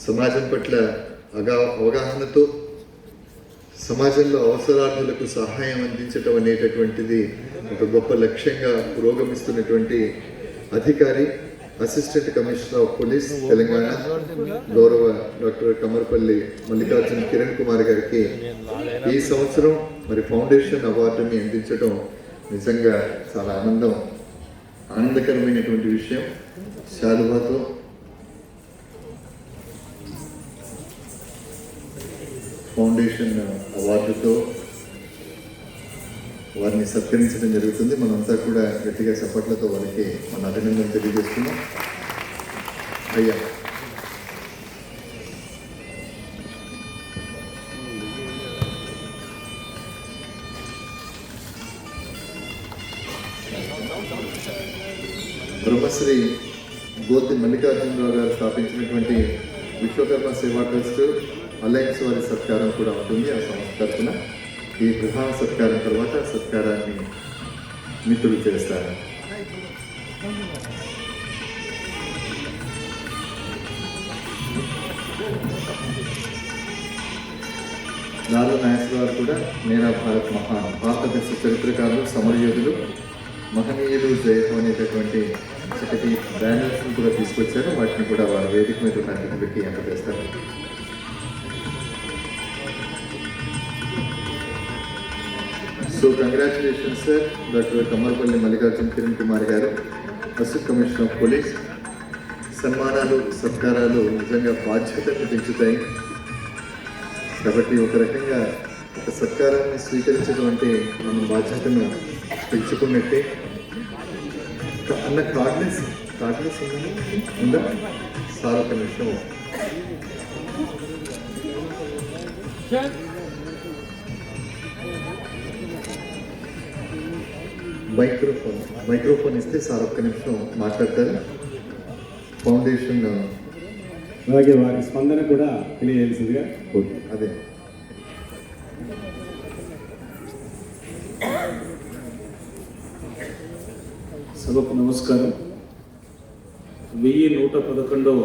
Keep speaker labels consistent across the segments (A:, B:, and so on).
A: సమాజం పట్ల అగా అవగాహనతో సమాజంలో అవసరార్థులకు సహాయం అందించటం అనేటటువంటిది ఒక గొప్ప లక్ష్యంగా పురోగమిస్తున్నటువంటి అధికారి assistant commissioner of police Telangana గౌరవ డాక్టర్ కమర్పల్లి మల్లికార్జున కిరణ్ కుమార్ గారికి ఈ సంవత్సరం మరి ఫౌండేషన్ అవార్డుని అందించడం నిజంగా చాలా ఆనందం ఆనందకరమైనటువంటి విషయం. శాలువాతో ఫౌండేషన్ అవార్డుతో వారిని సత్కరించడం జరుగుతుంది. మనంతా కూడా గట్టిగా చప్పట్లతో వారికి మన అభినందన తెలియజేస్తున్నాం. అయ్యా. బ్రహ్మశ్రీ గోతి మల్లికార్జునరావు గారు స్థాపించినటువంటి విశ్వకర్మ సేవా ట్రస్ట్ అలయన్స్ వారి సత్కారం కూడా ఉంటుంది ఆ సంస్థ తరఫున. ఈ ప్రధాన సత్కారం తర్వాత సత్కారాన్ని మిత్రులు చేస్తారు. నాలుగు నాయక్ గారు కూడా మేరా భారత్ మహాన్. భారతదేశ చరిత్రకారులు సమరయోధులు మహనీయులు జయహో అనేటటువంటి చక్కటి బ్యానర్స్ని కూడా తీసుకొచ్చారు. వాటిని కూడా వారి వేదిక మీద ఉన్న అతిథులకి అందజేస్తారు. So congratulations sir doctor Kammarapalli Mallikarjuna Kiran Kumar garu assistant commissioner of police సన్మానాలు సత్కారాలు నిజంగా బాధ్యతను పెంచుతాయి. కాబట్టి ఒక రకంగా ఒక సత్కారాన్ని స్వీకరించడం అంటే మన బాధ్యతను పెంచుకున్నట్టే. అన్న కార్డ్లెస్ కార్డ్లెస్ ఉందా? ఉందా? సార్ ఒక నిమిషం. మైక్రోఫోన్. మైక్రోఫోన్ ఇస్తే సార్ ఒక్క నిమిషం మాట్లాడతారు. ఫౌండేషన్
B: అలాగే వారి స్పందన కూడా తెలియజేసిందిగా
A: అదే.
C: సభకు నమస్కారం. వెయ్యి నూట పదకొండవ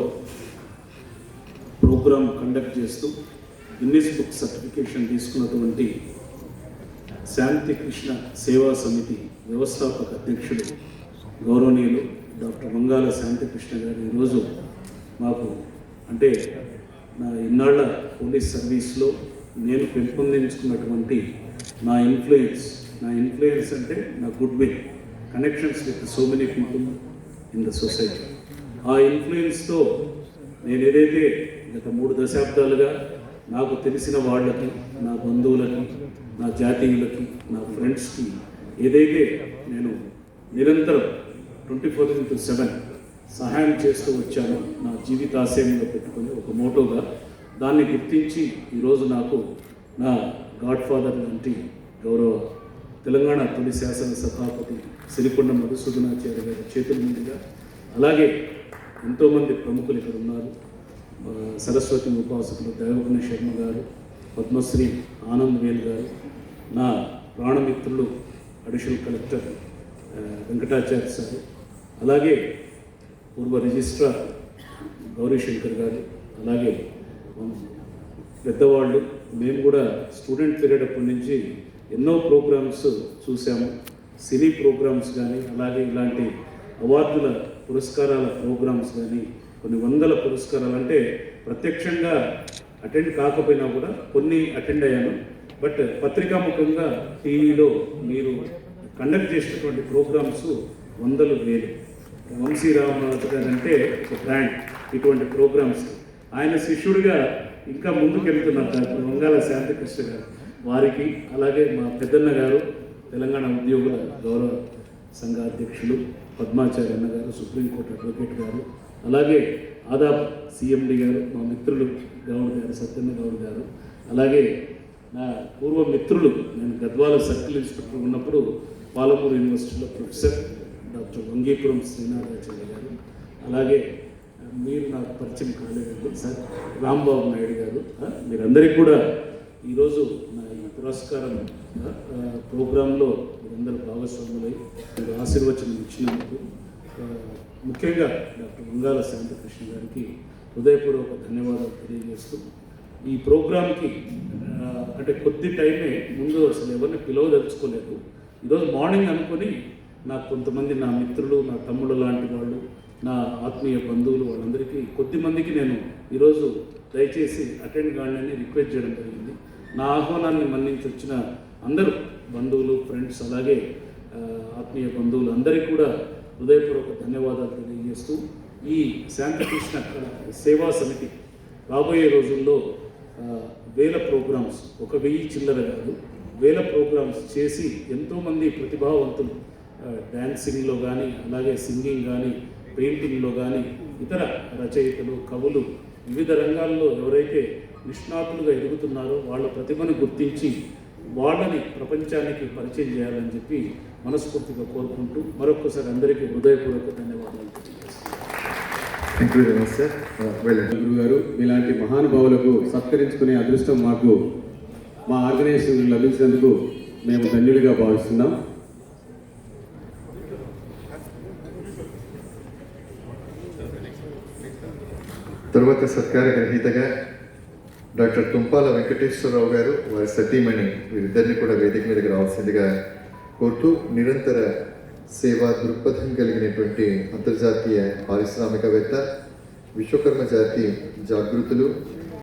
C: ప్రోగ్రాం కండక్ట్ చేస్తూ గిన్నిస్ బుక్ సర్టిఫికేషన్ తీసుకున్నటువంటి శాంతి కృష్ణ సేవా సమితి వ్యవస్థాపక అధ్యక్షుడు గౌరవనీయులు డాక్టర్ మంగాల శాంతి కృష్ణ గారు ఈరోజు మాకు అంటే నా ఇన్నాళ్ళ పోలీస్ సర్వీస్లో నేను పెంపొందించుకున్నటువంటి నా ఇన్ఫ్లుయెన్స్ నా ఇన్ఫ్లుయెన్స్ అంటే నా good will connections with so many people in the society ఆ ఇన్ఫ్లుయెన్స్తో నేను ఏదైతే గత మూడు దశాబ్దాలుగా నాకు తెలిసిన వాళ్ళకి నా బంధువులకి నా జాతీయులకి నా ఫ్రెండ్స్కి ఏదైతే నేను నిరంతరం ట్వంటీ ఫోర్ ఇంటూ సెవెన్ సహాయం చేస్తూ వచ్చాను నా జీవితాశయంలో పెట్టుకుని ఒక మోటోగా దాన్ని గుర్తించి ఈరోజు నాకు నా గాడ్ ఫాదర్ లాంటి గౌరవ తెలంగాణ తొలి శాసన సభాపతి సిరికొండ మధుసూదనాచార్య గారి చేతుల మీదుగా అలాగే ఎంతోమంది ప్రముఖులు ఇక్కడ ఉన్నారు. సరస్వతి ఉపాసకులు దేవగుణ శర్మ గారు పద్మశ్రీ ఆనంద్ వేల్ గారు నా ప్రాణమిత్రులు అడిషనల్ కలెక్టర్ వెంకటాచార్య సార్ అలాగే పూర్వ రిజిస్ట్రార్ గౌరీశంకర్ గారు అలాగే పెద్దవాళ్ళు మేము కూడా స్టూడెంట్ పీరియడ్ అప్పటి నుంచి ఎన్నో ప్రోగ్రామ్స్ చూసాము సినీ ప్రోగ్రామ్స్ కానీ అలాగే ఇలాంటి అవార్డుల పురస్కారాల ప్రోగ్రామ్స్ కానీ కొన్ని వందల పురస్కారాలు అంటే ప్రత్యక్షంగా అటెండ్ కాకపోయినా కూడా కొన్ని అటెండ్ అయ్యాను. బట్ పత్రికాముఖంగా టీవీలో మీరు కండక్ట్ చేసినటువంటి ప్రోగ్రామ్స్ వందలు వేలు. వంశీ రామనాథ్ గారు అంటే ఒక బ్రాండ్ ఇటువంటి ప్రోగ్రామ్స్. ఆయన శిష్యుడిగా ఇంకా ముందుకు వెళ్తున్నారు డాక్టర్ వంగాల శాంతికృష్ణ గారు వారికి అలాగే మా పెద్దన్న గారు తెలంగాణ ఉద్యోగుల గౌరవ సంఘ అధ్యక్షులు పద్మాచార్య అన్న గారు సుప్రీంకోర్టు అడ్వకేట్ గారు అలాగే ఆదాబ్ సిఎండి గారు మా మిత్రులు గౌడ్ గారు సత్యన్న గౌడ్ గారు అలాగే నా పూర్వ మిత్రులు నేను గద్వాల సర్కిల్ ఇన్స్పెక్టర్ ఉన్నప్పుడు పాలమూరు యూనివర్సిటీలో ప్రొఫెసర్ డాక్టర్ వంగీపురం శ్రీనాథాచార్య గారు. అలాగే మీరు నాకు పరిచయం కాలేదు సార్ రాంబాబు నాయుడు గారు. మీరందరికీ కూడా ఈరోజు నా ఈ పురస్కారం ప్రోగ్రాంలో మీరందరూ భాగస్వాములై మీరు ఆశీర్వచనం ఇచ్చినందుకు ముఖ్యంగా డాక్టర్ మంగాల శాంతకృష్ణ గారికి హృదయపూర్వక ధన్యవాదాలు తెలియజేస్తూ ఈ ప్రోగ్రాంకి అంటే కొద్ది టైమే ముందు అసలు ఎవరిని పిలవదలుచుకోలేదు. ఈరోజు మార్నింగ్ అనుకొని నాకు కొంతమంది నా మిత్రులు నా తమ్ముడు లాంటి వాళ్ళు నా ఆత్మీయ బంధువులు వాళ్ళందరికీ కొద్ది మందికి నేను ఈరోజు దయచేసి అటెండ్ కావాలని రిక్వెస్ట్ చేయడం జరిగింది. నా ఆహ్వానాన్ని మన్నించి వచ్చిన అందరూ బంధువులు ఫ్రెండ్స్ అలాగే ఆత్మీయ బంధువులు అందరికీ కూడా హృదయపూర్వక ధన్యవాదాలు తెలియజేస్తూ ఈ శాంతికృష్ణ సేవా సమితి రాబోయే రోజుల్లో వేల ప్రోగ్రామ్స్ ఒక వెయ్యి చిల్లర కాదు వేల ప్రోగ్రామ్స్ చేసి ఎంతోమంది ప్రతిభావంతులు డ్యాన్సింగ్లో కానీ అలాగే సింగింగ్ కానీ పెయింటింగ్లో కానీ ఇతర రచయితలు కవులు వివిధ రంగాల్లో ఎవరైతే నిష్ణాతులుగా ఎదుగుతున్నారో వాళ్ళ ప్రతిభను గుర్తించి వాళ్ళని ప్రపంచానికి పరిచయం చేయాలని చెప్పి మనస్ఫూర్తిగా కోరుకుంటూ మరొకసారి అందరికీ హృదయపూర్వక ధన్యవాదాలు తెలియజేస్తున్నాను
A: సార్
B: గురువు గారు ఇలాంటి మహానుభావులకు సత్కరించుకునే అదృష్టం మాకు మా ఆర్గనైజేషన్ లభించినందుకు మేము ధన్యుడిగా భావిస్తున్నాం.
A: తరువాత సత్కార గ్రహీతగా డాక్టర్ తుంపాల వెంకటేశ్వరరావు గారు వారి సతీమణి వీరిద్దరిని కూడా వేదిక మీదకి రావాల్సిందిగా కోరుతూ నిరంతర సేవా దృక్పథం కలిగినటువంటి అంతర్జాతీయ పారిశ్రామికవేత్త విశ్వకర్మ జాతి జాగృతులు